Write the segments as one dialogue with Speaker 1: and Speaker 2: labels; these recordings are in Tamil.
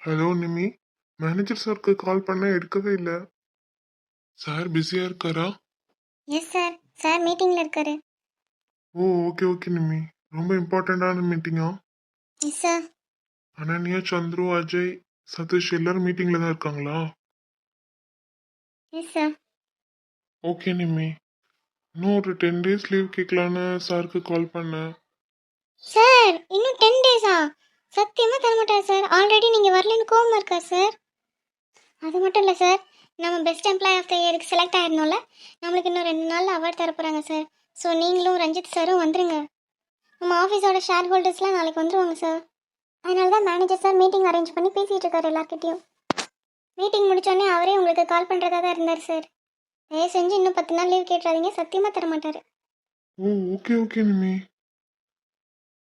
Speaker 1: ஹலோ நிமி மேனேஜர் சாருக்கு கால் பண்ண எடுக்கவே இல்லை. சார் பிஸியாக இருக்காரா?
Speaker 2: எஸ் சார் சார் மீட்டிங்கில் இருக்காரு.
Speaker 1: ஓ ஓகே ஓகே நிமி ரொம்ப இம்பார்ட்டண்ட்டான மீட்டிங்கா
Speaker 2: எஸ் சார்
Speaker 1: அனன்யா சந்துரு அஜய் சதீஷ் எல்லாரும் மீட்டிங்கில் தான் இருக்காங்களா?
Speaker 2: எஸ் சார்
Speaker 1: ஓகே நிம்மி இன்னும் ஒரு டென் டேஸ் லீவ் கேட்கலான்னு சாருக்கு கால் பண்ணேன்.
Speaker 2: சார் இன்னும் டென் டேஸா சத்தியமாக தரமாட்டார் சார் ஆல்ரெடி நீங்கள் வரலன்னு கோவமா இருக்கார் சார் அது மட்டும் இல்லை சார் நம்ம பெஸ்ட் எம்ப்ளாய் ஆஃப் த இயருக்கு செலக்ட் ஆயிருந்தோம்ல? நம்மளுக்கு இன்னும் ரெண்டு நாள் அவார்ட் தர போகிறாங்க சார் ஸோ நீங்களும் ரஞ்சித் சாரும் வந்துருங்க. நம்ம ஆஃபீஸோட ஷேர் ஹோல்டர்ஸ்லாம் நாளைக்கு வந்துருவாங்க சார் அதனால தான் மேனேஜர் சார் மீட்டிங் அரேஞ்ச் பண்ணி பேசிகிட்டு இருக்காரு எல்லார்கிட்டயும். மீட்டிங் முடிச்சோடனே அவரே உங்களுக்கு கால் பண்ணுறதா தான் இருந்தார் சார். தயவு செஞ்சு இன்னும் பத்து நாள் லீவ் கேட்டுறாதீங்க சத்தியமாக தர மாட்டார்.
Speaker 1: ஓ ஓகே ஓகே நிம்மி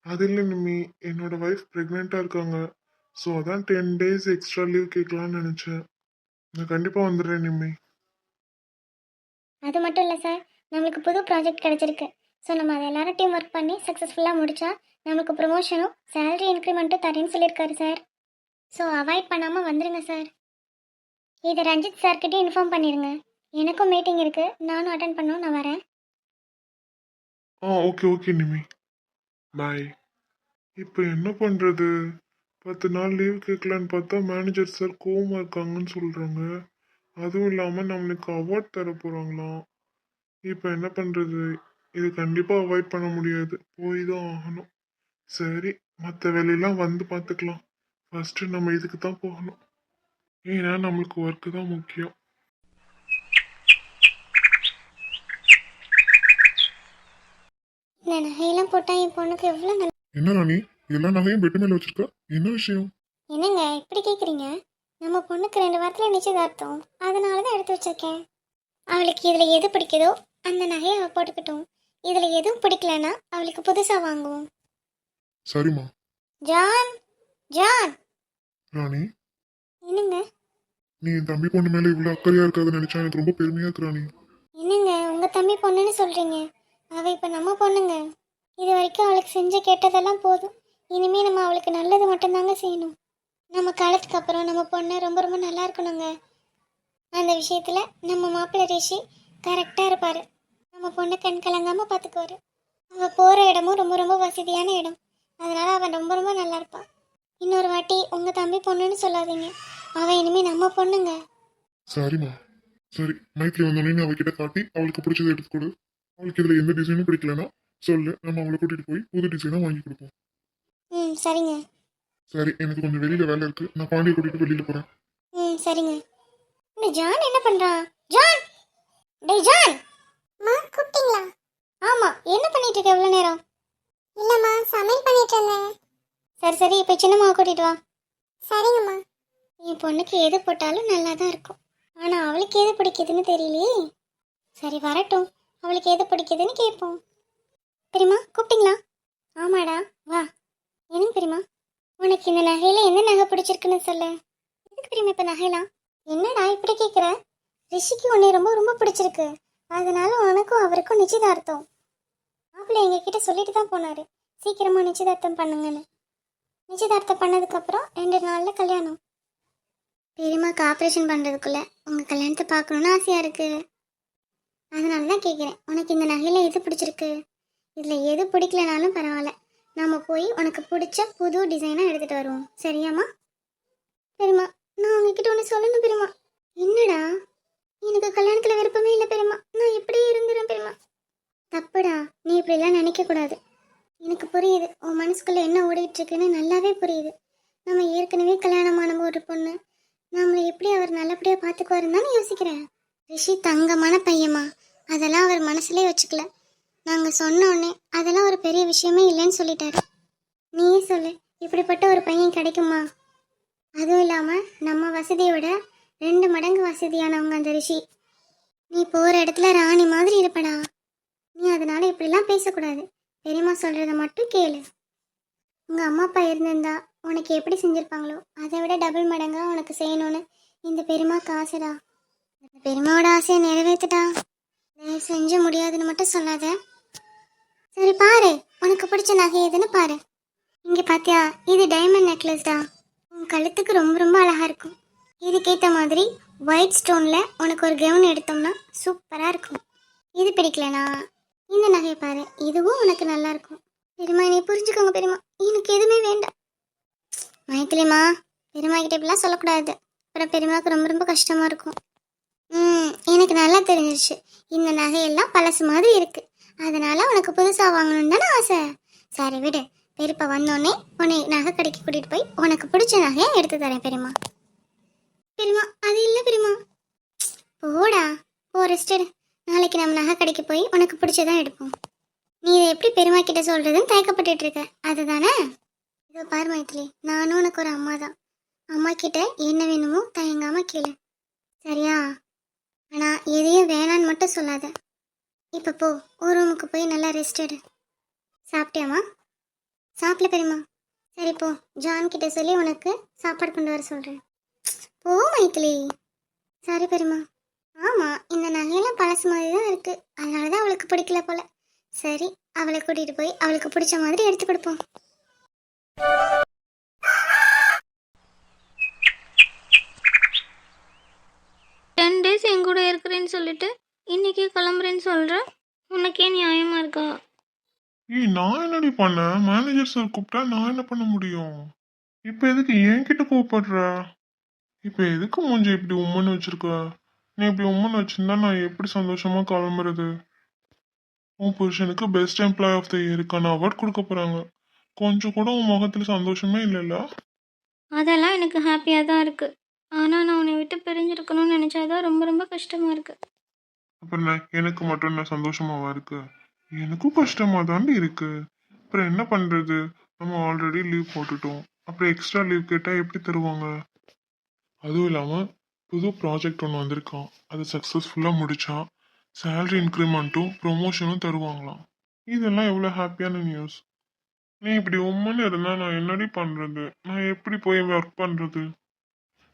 Speaker 1: அது இல்லை நிம்மி என்னோட ஒய்ஃப் ப்ரெக்னெண்ட்டாக இருக்காங்க. ஸோ அதான் டென் டேஸ் எக்ஸ்ட்ரா லீவ் கேட்கலான்னு நினச்சேன். நான் கண்டிப்பாக வந்துடுறேன் நிம்மி
Speaker 2: அது மட்டும் இல்லை சார். நம்மளுக்கு புது ப்ராஜெக்ட் கிடச்சிருக்கு. ஸோ நம்ம அதை எல்லாரும் டீம் ஒர்க் பண்ணி சக்ஸஸ்ஃபுல்லாக முடிச்சா நம்மளுக்கு ப்ரொமோஷனும் சேலரி இன்க்ரிமெண்ட்டும் தரேன்னு சொல்லியிருக்காரு சார். ஸோ அவாய்ட் பண்ணாமல் வந்துடுங்க சார். இதை ரஞ்சித் சார்கிட்டயும் இன்ஃபார்ம் பண்ணிடுங்க எனக்கும் மீட்டிங் இருக்குது நானும் அட்டன் பண்ணணும். நான் வரேன்.
Speaker 1: ஆ ஓகே ஓகே நிமி. பாய் இப்போ என்ன பண்ணுறது பத்து நாள் லீவ் கேட்கலான்னு பார்த்தா மேனேஜர் சார் கோவமாக இருக்காங்கன்னு சொல்கிறாங்க அதுவும் இல்லாமல் நம்மளுக்கு அவார்ட் தர போகிறாங்களாம் இப்போ என்ன பண்ணுறது இது கண்டிப்பாக அவாய்ட் பண்ண முடியாது. போய் தான் ஆகணும். சரி மற்ற வேலையெல்லாம் வந்து பார்த்துக்கலாம். ஃபஸ்ட்டு நம்ம இதுக்கு தான் போகணும். ஏன்னா நம்மளுக்கு ஒர்க்கு தான் முக்கியம்.
Speaker 2: இந்த நகையெல்லாம் போட்டால் என் பொண்ணுக்கு எவ்வளோ நல்ல
Speaker 1: என்ன ராணி? எல்லா நகையும் பெட்டு மேலே வச்சிருக்க? என்ன விஷயம்?
Speaker 2: என்னங்க இப்படி கேட்குறீங்க நம்ம பொண்ணுக்கு ரெண்டு வாரத்தில் நிச்சயதார்த்தம். அதனால தான் எடுத்து வச்சிருக்கேன். அவளுக்கு இதில் எது பிடிக்குதோ அந்த நகையை அவள் போட்டுக்கட்டும். இதில் எதுவும் பிடிக்கலன்னா அவளுக்கு புதுசாக வாங்குவோம்.
Speaker 1: சரிம்மா.
Speaker 2: John John.
Speaker 1: ராணி?
Speaker 2: என்னங்க?
Speaker 1: நீ என் தம்பி பொண்ணு மேல இவ்வளவு அக்கறையா இருக்காதுன்னு நினைச்சா எனக்கு ரொம்ப பெருமையா இருக்கு
Speaker 2: என்னங்க உங்கள் தம்பி பொண்ணுன்னு சொல்கிறீங்க அவள் இப்போ நம்ம பொண்ணுங்க. இது வரைக்கும் அவளுக்கு செஞ்ச கெட்டதெல்லாம் போதும். இனிமே நம்ம அவளுக்கு நல்லது மட்டும்தாங்க செய்யணும். நம்ம காலத்துக்கு அப்புறம் நம்ம பொண்ணு ரொம்ப ரொம்ப நல்லா இருக்கணுங்க. அந்த விஷயத்தில் நம்ம மாப்பிள்ளை ரிஷி கரெக்டாக இருப்பார். நம்ம பொண்ணு கண் கலங்காமல் பாத்துக்குவாரு. அவள் போகிற இடமும் ரொம்ப ரொம்ப வசதியான இடம். அதனால் அவன் ரொம்ப ரொம்ப நல்லா இருப்பான் இன்னொரு வாட்டி உங்கள் தம்பி பொண்ணுன்னு சொல்லாதீங்க. அவன் இனிமே நம்ம பொண்ணுங்க.
Speaker 1: சரிம்மா. சரி மைத்ரி வந்தோடனே அவகிட்ட காட்டி அவளுக்கு பிடிச்சதை எடுத்து கொடு. அவளுக்கு இதுல எந்த டிசைனும் பிடிக்கலனா சொல்லு. நம்ம அவளை கூட்டிட்டு போய் புது டிசைனா வாங்கி கொடுப்போம்.
Speaker 2: ம் சரிங்க.
Speaker 1: சரி எனக்கு கொஞ்சம் வெளியில வேலை இருக்கு. நான் பாண்டியை கூட்டிட்டு வெளியில போறேன்.
Speaker 2: ம் சரிங்க. இந்த ஜான் என்ன பண்றான்? ஜான்! டேய் ஜான்! மா கூப்பிட்டீங்களா? ஆமா என்ன பண்ணிட்டு இருக்க இவ்வளவு நேரம்? இல்லம்மா சமையல் பண்ணிட்டு இருந்தேன். சரி சரி இப்போ சின்னம்மா கூட்டிட்டு வா. சரிங்கம்மா. என் பொண்ணுக்கு எது போட்டாலும் நல்லா தான் இருக்கும். ஆனா அவளுக்கு எது பிடிக்குதுன்னு தெரியலையே. சரி வரட்டும். அவளுக்கு எது பிடிக்குதுன்னு கேட்போம். பெரியம்மா கூப்பிட்டீங்களா? ஆமாடா. வா. என்னங்க பெரியம்மா? உனக்கு இந்த நகையில என்ன நகை பிடிச்சிருக்குன்னு சொல்லு. எதுக்கு தெரியுமா இப்ப நகைலாம் என்னடா இப்படி கேக்குற? ரிஷிக்கு உன்னை ரொம்ப ரொம்ப பிடிச்சிருக்கு. அதனால உனக்கும் அவருக்கும் நிச்சயதார்த்தம். மாப்பிள்ளை எங்ககிட்ட சொல்லிட்டு தான் போனாரு. சீக்கிரமா நிச்சயதார்த்தம் பண்ணுங்கன்னு. நிச்சயதார்த்தம் பண்ணதுக்கப்புறம் ரெண்டு நாளில் கல்யாணம். பெரியம்மாக்கு ஆப்ரேஷன் பண்ணுறதுக்குள்ளே உங்கள் கல்யாணத்தை பார்க்கணுன்னு ஆசையாக இருக்குது அதனால தான் கேட்குறேன் உனக்கு இந்த நகையில் எது பிடிச்சிருக்கு? இதில் எது பிடிக்கலனாலும் பரவாயில்ல. நாம் போய் உனக்கு பிடிச்ச புது டிசைனாக எடுத்துகிட்டு வருவோம். சரியாம்மா? பெரியம்மா நான் உங்ககிட்ட ஒன்று சொல்லணும் பெரியம்மா. என்னடா? எனக்கு கல்யாணத்தில் விருப்பமே இல்லை பெரியம்மா. நான் இப்படியே இருந்துறேன் பெரியம்மா. தப்புடா. நீ இப்படிலாம் நினைக்கக்கூடாது எனக்கு புரியுது. உன் மனசுக்குள்ளே என்ன ஓடிட்டுருக்குன்னு நல்லாவே புரியுது. நம்ம ஏற்கனவே கல்யாணமான ஒரு பொண்ணு நம்மளை எப்படி அவர் நல்லபடியாக பார்த்துக்குவாருன்னு தானே யோசிக்கிறேன். ரிஷி தங்கமான பையமா அதெல்லாம் அவர் மனசுலேயே வச்சுக்கல. நாங்கள் சொன்னோடனே அதெல்லாம் ஒரு பெரிய விஷயமே இல்லைன்னு சொல்லிட்டாரு. நீயே சொல்லு இப்படிப்பட்ட ஒரு பையன் கிடைக்குமா? அதுவும் இல்லாமல் நம்ம வசதியோட ரெண்டு மடங்கு வசதியானவங்க அந்த ரிஷி. நீ போகிற இடத்துல ராணி மாதிரி இருப்படா. நீ அதனால இப்படிலாம் பேசக்கூடாது. பெரியம்மா சொல்கிறத மட்டும் கேளு. உங்கள் அம்மா அப்பா இருந்திருந்தா உனக்கு எப்படி செஞ்சுருப்பாங்களோ? அதை விட டபுள் மடங்காக உனக்கு செய்யணும்னு இந்த பெரியம்மாக்கு ஆசைடா. பெருமாவோட ஆசையை நிறைவேத்துட்டா தயவு செஞ்சு முடியாதுன்னு மட்டும் சொல்லாத. சரி பாரு. உனக்கு பிடிச்ச நகை எதுன்னு பாரு. இங்கே பாத்தியா? இது டைமண்ட் நெக்லஸ் தான் உன் கழுத்துக்கு ரொம்ப ரொம்ப அழகாக இருக்கும். இதுக்கேற்ற மாதிரி ஒயிட் ஸ்டோனில் உனக்கு ஒரு கவுன் எடுத்தோம்னா சூப்பராக இருக்கும். இது பிடிக்கலனா? இந்த நகையை பாரு. இதுவும் உனக்கு நல்லாயிருக்கும் பெருமா நீ புரிஞ்சுக்கோங்க பெருமா. எனக்கு எதுவுமே வேண்டாம். மைத்திலிமா பெருமா கிட்ட இப்படிலாம் சொல்லக்கூடாது. அப்புறம் பெரியமாவுக்கு ரொம்ப ரொம்ப கஷ்டமாக இருக்கும். ம் எனக்கு நல்லா தெரிஞ்சிருச்சு. இந்த நகையெல்லாம் பழசு மாதிரி இருக்குது அதனால் உனக்கு புதுசாக வாங்கணும்னு தானே ஆசை? சரி விடு. பெரியப்பா வந்தோடனே உன்னை நகை கடைக்கு கூட்டிகிட்டு போய் உனக்கு பிடிச்ச நகையை எடுத்து தரேன் பெரியமா பெரியமா அது இல்லை பெரியமா போடா. போ ரெஸ்டடு நாளைக்கு நம்ம நகை கடைக்கு போய் உனக்கு பிடிச்சதான் எடுப்போம். நீ இதை எப்படி பெருமா கிட்ட சொல்கிறதுன்னு தயக்கப்பட்டுட்டு இருக்க. அதுதானே? இதோ பாரு மைத்திலி நானும் உனக்கு ஒரு அம்மா தான் அம்மா கிட்ட என்ன வேணுமோ தயங்காம கேளு. சரியா? ஆனா எதையும் வேணான்னு மட்டும் சொல்லாத. இப்ப போ ஒரு ரூமுக்கு போய் நல்லா ரெஸ்ட் எடு. சாப்பிட்டியாமா சாப்பிடல பெரியம்மா. சரி போ ஜான் கிட்ட சொல்லி உனக்கு சாப்பாடு கொண்டு வர சொல்றேன். போ மைத்திலி சரி பெரியம்மா. ஆமா இந்த நகையெல்லாம் பழசு மாதிரி தான் இருக்கு. அதனால தான் அவளுக்கு பிடிக்கல போல. சரி அவளை கூட்டிட்டு போய் அவளுக்கு பிடிச்ச மாதிரி எடுத்து கொடுப்போம்
Speaker 3: டென் டேஸ் என் கூட இருக்கிறேன்னு சொல்லிட்டு இன்னைக்கே கிளம்புறேன்னு சொல்ற? உனக்கே நியாயமா இருக்கா?
Speaker 1: ஏய் நான் என்னடி பண்ணேன் மேனேஜர் சார் கூப்பிட்டா நான் என்ன பண்ண முடியும்? இப்போ எதுக்கு என்கிட்ட கூப்பிடுற இப்போ எதுக்கு மூஞ்சி இப்படி உம்மன்னு வச்சிருக்க? நீ இப்படி உம்மன்னு வச்சிருந்தா நான் எப்படி சந்தோஷமா கிளம்புறது? உன் புருஷனுக்கு பெஸ்ட் எம்ப்ளாய் ஆஃப் த இயருக்கான அவார்ட் கொடுக்க போறாங்க. கொஞ்சம் கூட உன் முகத்துல சந்தோஷமே இல்லைல்ல?
Speaker 3: அதெல்லாம் எனக்கு ஹாப்பியாக தான் இருக்கு. ஆனால் நான் உன்னை விட்டு பிரிஞ்சிருக்கணும்னு நினச்சாதான் ரொம்ப ரொம்ப கஷ்டமாக இருக்கு.
Speaker 1: அப்புறம் நான் எனக்கு மட்டும் என்ன சந்தோஷமாவா இருக்கு? எனக்கும் கஷ்டமா தாண்டி இருக்கு. அப்புறம் என்ன பண்றது? நம்ம ஆல்ரெடி லீவ் போட்டுட்டோம். அப்புறம் எக்ஸ்ட்ரா லீவ் கேட்டா எப்படி தருவாங்க? அதுவும் இல்லாம புது ப்ராஜெக்ட் ஒன்று வந்திருக்கான் அது சக்ஸஸ்ஃபுல்லாக முடிச்சா சேலரி இன்க்ரிமெண்ட்டும் ப்ரொமோஷனும் தருவாங்களாம். இதெல்லாம் எவ்வளோ ஹாப்பியான நியூஸ் நீ இப்படி உம்மன்னு இருந்தால் நான் என்னடி பண்ணுறது நான் எப்படி போய் ஒர்க் பண்ணுறது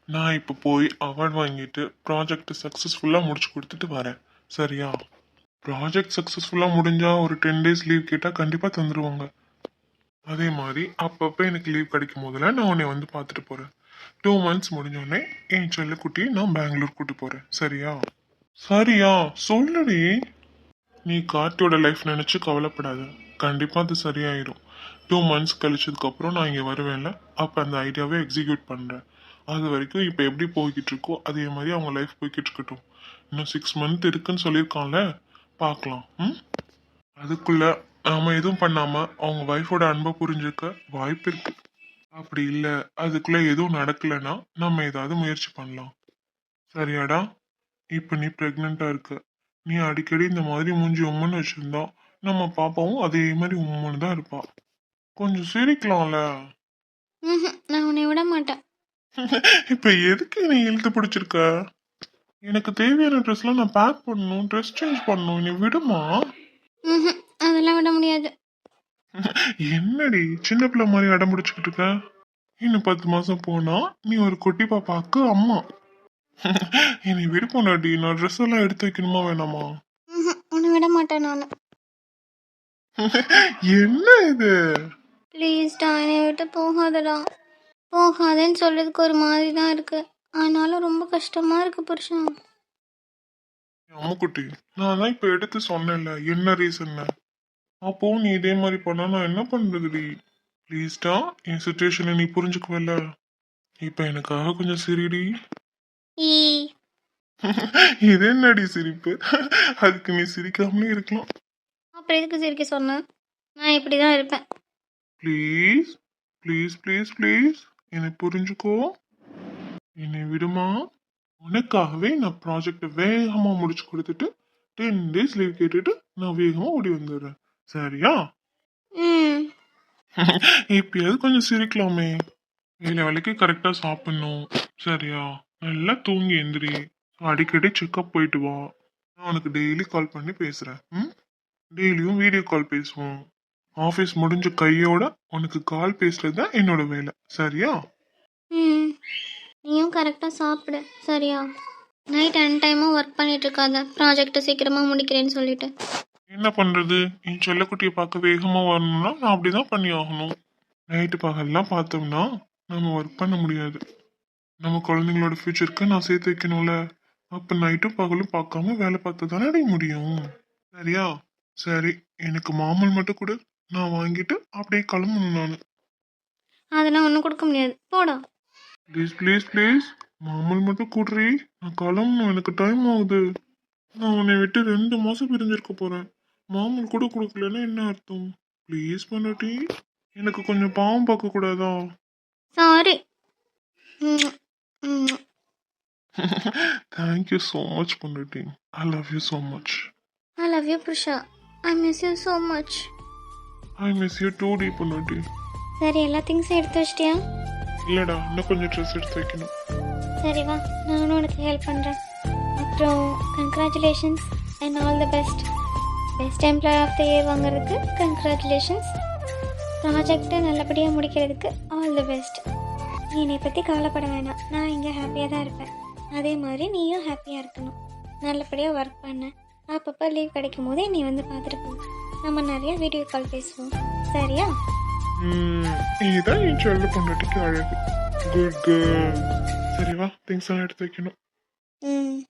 Speaker 1: நான் இப்போ போய் அவார்ட் வாங்கிட்டு ப்ராஜெக்ட் சக்ஸஸ்ஃபுல்லாக முடிச்சு கொடுத்துட்டு வரேன். சரியா? ப்ராஜெக்ட் சக்ஸஸ்ஃபுல்லாக முடிஞ்சா ஒரு டென் டேஸ் லீவ் கேட்டால் கண்டிப்பாக தந்துடுவாங்க அதே மாதிரி அப்பப்போ எனக்கு லீவ் கிடைக்கும் போதெல்லாம் நான் உன்னை வந்து பார்த்துட்டு போகிறேன் டூ மந்த்ஸ் முடிஞ்சோடனே என் செல்லக்குட்டி நான் பெங்களூர் கூட்டி போகிறேன் சரியா? சரியா? சொல்லுடி. நீ கார்த்தியோட லைஃப் நினச்சி கவலைப்படாத. கண்டிப்பாக அது சரியாயிடும் டூ மந்த்ஸ் கழிச்சதுக்கப்புறம் நான் இங்கே வருவேன்ல. அப்போ அந்த ஐடியாவே எக்ஸிக்யூட் பண்ணுறேன் அது வரைக்கும் இப்போ எப்படி போய்கிட்டு இருக்கோ அதே மாதிரி அவங்க லைஃப் போய்கிட்டு இருக்கட்டும். இன்னும் சிக்ஸ் மந்த் இருக்குன்னு சொல்லியிருக்கான்ல? பார்க்கலாம். ம்? அதுக்குள்ள நாம எதுவும் பண்ணாம அவங்க ஒய்ஃபோட அன்பை புரிஞ்சுக்க வாய்ப்பு இருக்கு. அப்படி இல்லை. அதுக்குள்ள எதுவும் நடக்கலைன்னா நம்ம ஏதாவது முயற்சி பண்ணலாம். சரியாடா? இப்போ நீ ப்ரெக்னெண்ட்டாக இருக்க. நீ அடிக்கடி இந்த மாதிரி மூஞ்சி உம்மன்னு வச்சிருந்தா நம்ம பாப்பாவும் அதே மாதிரி உம்மன்னு தான் இருப்பா. கொஞ்சம் சிரிக்கலாம்ல?
Speaker 3: நான் உன்னை விட மாட்டேன்.
Speaker 1: இப்போ எதுக்கு நீ இழுத்து பிடிச்சிருக்க? எனக்கு தேவையான ட்ரெஸ்லாம் நான் பேக் பண்ணணும் ட்ரெஸ் சேஞ்ச் பண்ணணும். நீ விடுமா?
Speaker 3: அதெல்லாம் விட முடியாது.
Speaker 1: என்னடி சின்ன பிள்ளை மாதிரி அடம் பிடிச்சிக்கிட்டு இருக்க? இன்னும் பத்து மாசம் போனா நீ ஒரு குட்டி பாப்பாக்கு அம்மா. என்னை விருப்பம்டாடி நான் ட்ரெஸ் எல்லாம் எடுத்து வைக்கணுமா வேணாமா?
Speaker 3: உன்னை விட மாட்டேன் நான்.
Speaker 1: என்ன இது?
Speaker 3: ப்ளீஸ்டா என்னை விட்டு போகாதடா. போகாதேன்னு சொல்றதுக்கு ஒரு மாதிரி தான் இருக்கு. ஆனாலும் ரொம்ப கஷ்டமா இருக்கு புருஷன்
Speaker 1: அம்முக்குட்டி நான் தான் இப்ப எடுத்து சொன்னேன்ல என்ன ரீசன் அப்போ நீ இதே மாதிரி பண்ணா நான் என்ன பண்றதுடி? ப்ளீஸ்டா என் சுச்சுவேஷனை நீ புரிஞ்சுக்குவல்ல. இப்ப எனக்காக கொஞ்சம் சிரிடி. இது என்னடி சிரிப்பு? அதுக்கு நீ சிரிக்காமலே இருக்கலாம்.
Speaker 3: அப்புறம் எதுக்கு சிரிக்க சொன்னேன் நான் இப்படி தான் இருப்பேன்.
Speaker 1: ப்ளீஸ் ப்ளீஸ் ப்ளீஸ் ப்ளீஸ் என்னை புரிஞ்சுக்கோ. என்னை விடுமா உனக்காகவே நான் ப்ராஜெக்டை வேகமாக முடிச்சு கொடுத்துட்டு டென் டேஸ் லீவ் கேட்டுட்டு நான் வேகமாக ஓடி வந்துடுறேன். சரியா? எப்பயாவது கொஞ்சம் சிரிக்கலாமே. வேலை வேலைக்கு கரெக்டாக சாப்பிடணும். சரியா? நல்லா தூங்கி எந்திரி. அடிக்கடி செக்கப் போயிட்டு வா. நான் உனக்கு டெய்லி கால் பண்ணி பேசுகிறேன் ம்? டெய்லியும் வீடியோ கால் பேசுவோம். ஆஃபீஸ் முடிஞ்ச கையோட உனக்கு கால் பேசுறது தான் என்னோட வேலை. சரியா?
Speaker 3: நீயும் கரெக்டாக சாப்பிடு. சரியா? நைட் அன் டைமும் ஒர்க் பண்ணிட்டு இருக்காத. ப்ராஜெக்ட்டை சீக்கிரமாக முடிக்கிறேன்னு சொல்லிட்டு.
Speaker 1: என்ன பண்றது? என் செல்லக்குட்டியை பார்க்க வேகமா வரணும்னா நான் அப்படிதான் பண்ணி ஆகணும் நைட்டு பகல்லாம் பார்த்தோம்னா நம்ம ஒர்க் பண்ண முடியாது. நம்ம குழந்தைங்களோட ஃபியூச்சருக்கு நான் சேர்த்து வைக்கணும்ல. அப்ப நைட்டும் பகலும் பார்க்காம வேலை பார்த்து தானே முடியும். சரியா? சரி எனக்கு மாமல் மட்டும் கூட. நான் வாங்கிட்டு அப்படியே கிளம்பணும் நான்.
Speaker 3: அதெல்லாம் ஒன்றும் கொடுக்க முடியாது. போடா.
Speaker 1: ப்ளீஸ் ப்ளீஸ் ப்ளீஸ் மாமல் மட்டும் கூடுறி. நான் கிளம்பணும். எனக்கு டைம் ஆகுது. நான் உன்னை விட்டு ரெண்டு மாசம் பிரிஞ்சிருக்க போறேன். மாமல் கூட கொடுக்கலன்னா என்ன அர்த்தம்? ப்ளீஸ் பண்ணாட்டி எனக்கு கொஞ்சம் பாவம் பார்க்க கூடாதா?
Speaker 3: Sorry
Speaker 1: thank you so much பண்ணாட்டி I love you so much
Speaker 3: I love you Purusha I miss you so much
Speaker 1: I miss you too D பண்ணாட்டி
Speaker 3: சரி எல்லா திங்ஸும் எடுத்து வச்சிட்டியா?
Speaker 1: இல்லடா இன்னும் கொஞ்சம் ட்ரெஸ் எடுத்து வைக்கணும்.
Speaker 3: சரி வா நானும் உனக்கு ஹெல்ப் பண்ணுறேன் அப்புறம் congratulations and all the best best employee of the year வாங்குறதுக்கு கங்க்ராச்சுலேஷன்ஸ் ப்ராஜெக்டை நல்லபடியாக முடிக்கிறதுக்கு ஆல் தி பெஸ்ட் நீ என்னை பற்றி கவலைப்பட வேணாம். நான் இங்கே ஹாப்பியாக தான் இருப்பேன். அதே மாதிரி நீயும் ஹாப்பியாக இருக்கணும். நல்லபடியாக ஒர்க் பண்ண. அப்பப்போ லீவ் கிடைக்கும் போதே நீ வந்து பார்த்துட்டு போ. நம்ம நிறைய வீடியோ கால் பேசுவோம். சரியா?
Speaker 1: இதுதான் என் சொல்ல பொண்டாட்டிக்கு அழகு. குட் கேர்ள் சரி வா திங்ஸ் எல்லாம் எடுத்து வைக்கணும்.
Speaker 3: ம்.